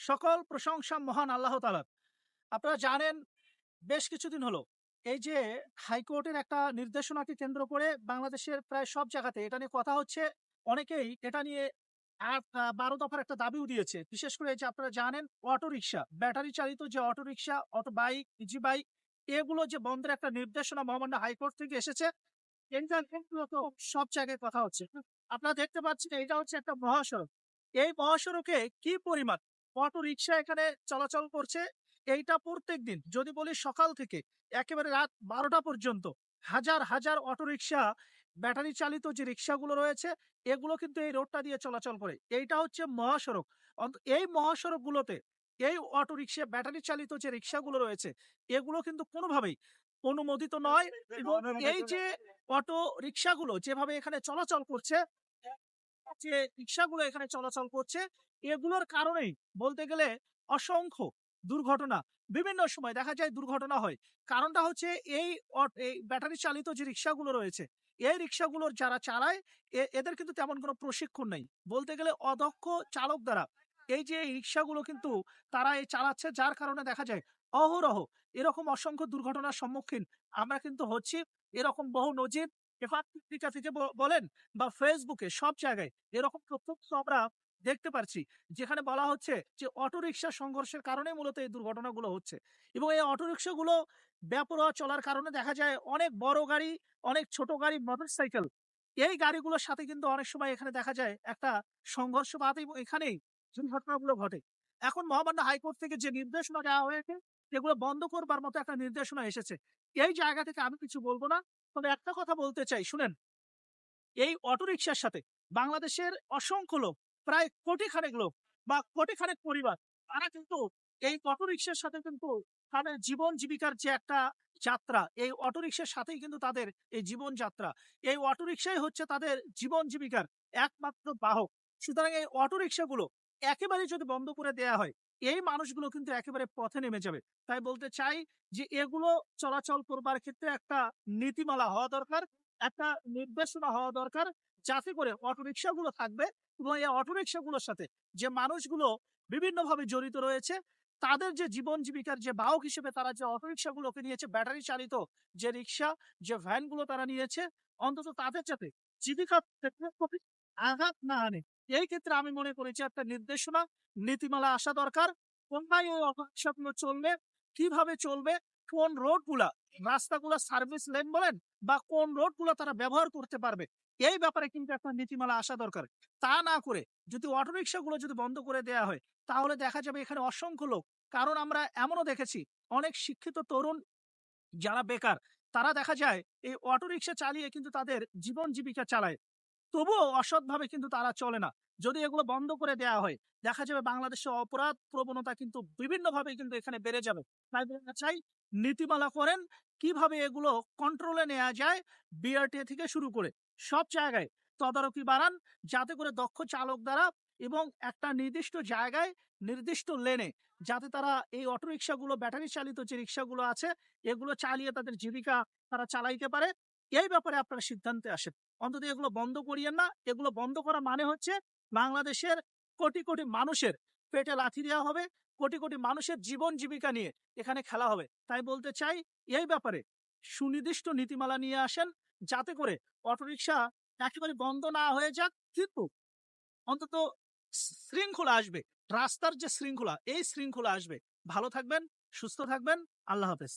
সকল প্রশংসা মহান আল্লাহ তালার আপনারা জানেন, বেশ কিছুদিন হলো এই যে হাইকোর্টের একটা নির্দেশনাকে কেন্দ্র করে বাংলাদেশের প্রায় সব জায়গাতে এটা নিয়ে কথা হচ্ছে, অনেকেই এটা নিয়ে আট বারো দফার একটা দাবিও দিয়েছে। বিশেষ করে যে আপনারা জানেন অটো রিক্সা ব্যাটারি চালিত যে অটো রিক্সা অটো বাইক, ইজি বাইক, এগুলো যে বন্ধের একটা নির্দেশনা মহামান্য হাইকোর্ট থেকে এসেছে সব জায়গায় কথা হচ্ছে। আপনারা দেখতে পাচ্ছেন, এটা হচ্ছে একটা মহাসড়ক। এই মহাসড়কে কি পরিমাণ অটো রিক্সা এখানে চলাচল করছে। এইটা প্রত্যেক দিন যদি বলি সকাল থেকে, একেবারে রাত বারোটা পর্যন্ত, হাজার হাজার অটো রিক্সা ব্যাটারি চালিত যে রিক্সাগুলো রয়েছে, এগুলো কিন্তু এই রোডটা দিয়ে চলাচল করে। এইটা হচ্ছে মহাসড়ক। এই মহাসড়কগুলোতে, এই অটো রিক্সা ব্যাটারি চালিত যে রিক্সাগুলো রয়েছে, এগুলো কিন্তু কোনোভাবেই অনুমোদিত নয় এবং এই যে অটো রিক্সাগুলো যেভাবে এখানে চলাচল করছে, যে রিক্সাগুলো এখানে চলাচল করছে এগুলোর কারণেই বলতে গেলে অসংখ্য দুর্ঘটনা, বিভিন্ন সময় দেখা যায় দুর্ঘটনা হয়। কারণটা হচ্ছে এই এই ব্যাটারি চালিত যে রিক্সাগুলো রয়েছে, এই রিক্সাগুলোর যারা চালায় এদের কিন্তু তেমন কোনো প্রশিক্ষণ নেই। বলতে গেলে অদক্ষ চালক দ্বারা এই যে রিক্সাগুলো কিন্তু তারা এই চালাচ্ছে, যার কারণে দেখা যায় অহরহ এরকম অসংখ্য দুর্ঘটনার সম্মুখীন আমরা কিন্তু হচ্ছি। এরকম বহু নজির থেকে বলেন, বা ফেসবুকে সব জায়গায় এরকম প্রত্যক্ষ আমরা দেখতে পারছি। যেখানে বলা হচ্ছে যে, অটোরিকশা সংঘর্ষের কারণে মূলত এই দুর্ঘটনাগুলো হচ্ছে। এবং এই অটোরিকশাগুলো বেপরোয়া চলার কারণে দেখা যায় অনেক বড় গাড়ি, অনেক ছোট গাড়ি, মোটরসাইকেল এই গাড়িগুলোর সাথে কিন্তু অনেক সময় এখানে দেখা যায় একটা সংঘর্ষ এবং এখানেই দুর্ঘটনাগুলো ঘটে। এখন মহামান্য হাইকোর্ট থেকে যে নির্দেশনা দেওয়া হয়েছে, এগুলো বন্ধ করবার মতো একটা নির্দেশনা এসেছে। এই জায়গা থেকে আমি কিছু বলব না। তবে একটা কথা বলতে চাই, শুনেন। এই অটোরিকশার সাথে বাংলাদেশের অসংখ্য লোক প্রায় কোটি খানেক লোক বা কোটি খানেক পরিবার। তারা কিন্তু এই অটোরিকশার সাথে কিন্তু তাদের জীবন জীবিকার যে একটা যাত্রা, এই অটোরিকশার সাথেই কিন্তু তাদের এই জীবন যাত্রা। এই অটোরিকশাই হচ্ছে তাদের জীবন জীবিকার একমাত্র বাহক। সুতরাং এই অটোরিকশাগুলো একেবারে যদি বন্ধ করে দেয়া হয়, এই মানুষগুলো কিন্তু একেবারে পথে নেমে যাবে। তাই বলতে চাই যে এগুলো চলাচল করবার ক্ষেত্রে একটা নীতিমালা হওয়া দরকার, একটা নির্দেশনা হওয়া দরকার যাতে করে অটোরিকশা গুলো থাকবে এবং এই অটোরিকশা গুলোর সাথে যে মানুষগুলো বিভিন্নভাবে জড়িত রয়েছে, তাদের যে জীবন জীবিকার যে বাহক হিসেবে তারা যে অটোরিকশা গুলোকে নিয়েছে, ব্যাটারি চালিত যে রিক্সা যে ভ্যানগুলো তারা নিয়েছে, অন্তত তাদের যাতে জীবিকা আঘাত না আনে। এই ক্ষেত্রে আমি মনে করেছি একটা নির্দেশনা, নীতিমালা আসা দরকার। কোনটাই ওই অটোরিকশা গুলো চলবে, কীভাবে চলবে, কোন রোডগুলা রাস্তাগুলা সার্ভিস লেন বলেন, বা কোন রোডগুলো তারা ব্যবহার করতে পারবে এই ব্যাপারে কিন্তু একটা নীতিমালা আসা দরকার। তা না করে যদি অটোরিকশা গুলো যদি বন্ধ করে দেয়া হয়, তাহলে দেখা যাবে এখানে অসংখ্য লোক। কারণ আমরা এমনও দেখেছি, অনেক শিক্ষিত তরুণ যারা বেকার, তারা দেখা যায় এই অটোরিকশা চালিয়ে কিন্তু তাদের জীবন জীবিকা চালায়। তবুও অসৎভাবে কিন্তু তারা চলে না। যদি এগুলো বন্ধ করে দেয়া হয়, দেখা যাবে বাংলাদেশে অপরাধ প্রবণতা কিন্তু বিভিন্নভাবে কিন্তু এখানে বেড়ে যাবে। তাই চাই নীতিমালা করেন, কীভাবে এগুলো কন্ট্রোলে নেওয়া যায় বিআরটিএ থেকে শুরু করে। সব জায়গায় তদারকি বাড়ান যাতে করে দক্ষ চালক দ্বারা এবং একটা নির্দিষ্ট জায়গায় নির্দিষ্ট লেনে যাতে তারা এই অটোরিকশাগুলো ব্যাটারি চালিত যে রিক্সাগুলো আছে, এগুলো চালিয়ে তাদের জীবিকা তারা চালাইতে পারে। এই ব্যাপারে আপনারা সিদ্ধান্তে আসেন। অন্তত এগুলো বন্ধ করিয়েন না। এগুলো বন্ধ করা মানে হচ্ছে বাংলাদেশের কোটি কোটি মানুষের পেটে লাথি দেওয়া হবে, কোটি কোটি মানুষের জীবন জীবিকা নিয়ে এখানে খেলা হবে। তাই বলতে চাই, এই ব্যাপারে সুনির্দিষ্ট নীতিমালা নিয়ে আসেন। যাতে করে অটোরিকশা একেবারে বন্ধ না হয়ে যাক, কিন্তু অন্তত শৃঙ্খলা আসবে। রাস্তার যে শৃঙ্খলা, এই শৃঙ্খলা আসবে। ভালো থাকবেন, সুস্থ থাকবেন, আল্লাহ হাফেজ।